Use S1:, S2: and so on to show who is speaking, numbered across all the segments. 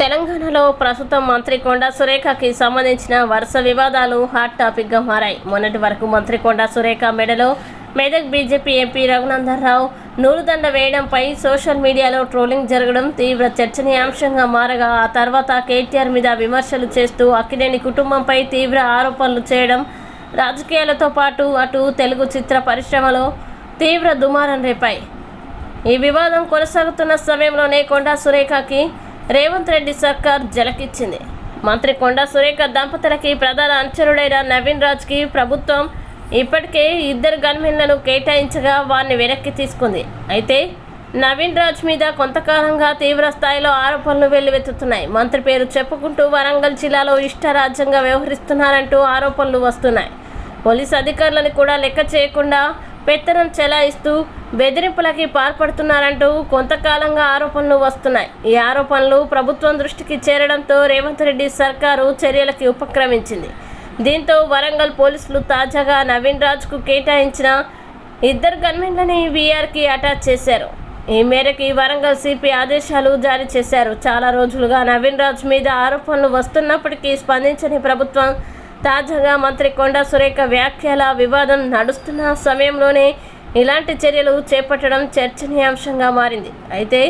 S1: తెలంగాణలో ప్రస్తుతం మంత్రి కొండా సురేఖకి సంబంధించిన వరుస వివాదాలు హాట్ టాపిక్గా మారాయి. మొన్నటి వరకు మంత్రి కొండా సురేఖ మెడలో మెదక్ బీజేపీ ఎంపీ రఘునందనరావు నూరుదండ వేయడంపై సోషల్ మీడియాలో ట్రోలింగ్ జరగడం తీవ్ర చర్చనీయాంశంగా మారగా ఆ తర్వాత కేటీఆర్ మీద విమర్శలు చేస్తూ అక్కినేని కుటుంబంపై తీవ్ర ఆరోపణలు చేయడం రాజకీయాలతో పాటు అటు తెలుగు చిత్ర పరిశ్రమలో తీవ్ర దుమారం రేపాయి. ఈ వివాదం కొనసాగుతున్న సమయంలోనే కొండా సురేఖకి రేవంత్ రెడ్డి సర్కార్ జలకిచ్చింది. మంత్రి కొండా సురేఖ దంపతులకి ప్రధాన అనుచరుడైన నవీన్ రాజ్కి ప్రభుత్వం ఇప్పటికే ఇద్దరు గన్మెన్లను కేటాయించగా వారిని వెనక్కి తీసుకుంది. అయితే నవీన్ రాజ్ మీద కొంతకాలంగా తీవ్ర స్థాయిలో ఆరోపణలు వెల్లువెత్తుతున్నాయి. మంత్రి పేరు చెప్పుకుంటూ వరంగల్ జిల్లాలో ఇష్టరాజ్యంగా వ్యవహరిస్తున్నారంటూ ఆరోపణలు వస్తున్నాయి. పోలీసు అధికారులను కూడా లెక్క చేయకుండా పెత్తనం చెలాయిస్తూ బెదిరింపులకి పాల్పడుతున్నారంటూ కొంతకాలంగా ఆరోపణలు వస్తున్నాయి. ఈ ఆరోపణలు ప్రభుత్వం దృష్టికి చేరడంతో రేవంత్ రెడ్డి సర్కారు చర్యలకి ఉపక్రమించింది. దీంతో వరంగల్ పోలీసులు తాజాగా నవీన్ రాజ్కు కేటాయించిన ఇద్దరు గన్మెన్లని వీఆర్కి అటాచ్ చేశారు. ఈ మేరకు వరంగల్ సిపి ఆదేశాలు జారీ చేశారు. చాలా రోజులుగా నవీన్ రాజ్ మీద ఆరోపణలు వస్తున్నప్పటికీ స్పందించని ప్రభుత్వం తాజాగా మంత్రి కొండా సురేఖ వ్యాఖ్యల వివాదం నడుస్తున్న సమయంలోనే ఇలాంటి చర్యలు చేపట్టడం చర్చనీయాంశంగా మారింది. అయితే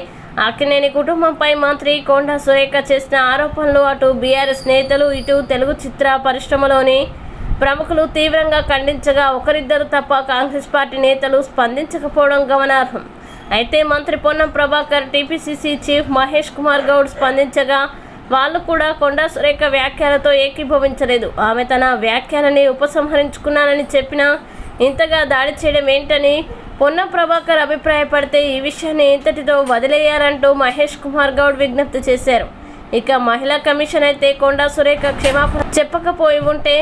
S1: అక్కినేని కుటుంబంపై మంత్రి కొండా సురేఖ చేసిన ఆరోపణలు అటు బీఆర్ఎస్ నేతలు ఇటు తెలుగు చిత్ర పరిశ్రమలోని ప్రముఖులు తీవ్రంగా ఖండించగా ఒకరిద్దరు తప్ప కాంగ్రెస్ పార్టీ నేతలు స్పందించకపోవడం గమనార్హం. అయితే మంత్రి పొన్నం ప్రభాకర్ టీపీసీసీ చీఫ్ మహేష్ కుమార్ గౌడ్ స్పందించగా వాళ్ళు కూడా కొండా సురేఖ వ్యాఖ్యలతో ఏకీభవించలేదు. ఆమె తన వ్యాఖ్యలని ఉపసంహరించుకున్నానని చెప్పినా ఇంతగా దాడి చేయడం ఏంటని పొన్న ప్రభాకర్ అభిప్రాయపడితే ఈ విషయాన్ని ఇంతటితో వదిలేయాలంటూ మహేష్ కుమార్ గౌడ్ విజ్ఞప్తి చేశారు. ఇక మహిళా కమిషన్ అయితే కొండా సురేఖ క్షమాపణ చెప్పకపోయి ఉంటే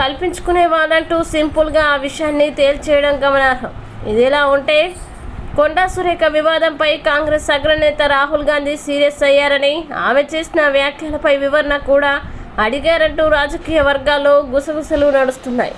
S1: కల్పించుకునే వాళ్ళంటూ సింపుల్గా ఆ విషయాన్ని తేల్చేయడం గమనార్హం. ఇదిలా ఉంటే కొండా సురేఖ వివాదంపై కాంగ్రెస్ అగ్రనేత రాహుల్ గాంధీ సీరియస్ అయ్యారని ఆమె చేసిన వ్యాఖ్యలపై వివరణ కూడా అడిగారంటూ రాజకీయ వర్గాల్లో గుసగుసలు నడుస్తున్నాయి.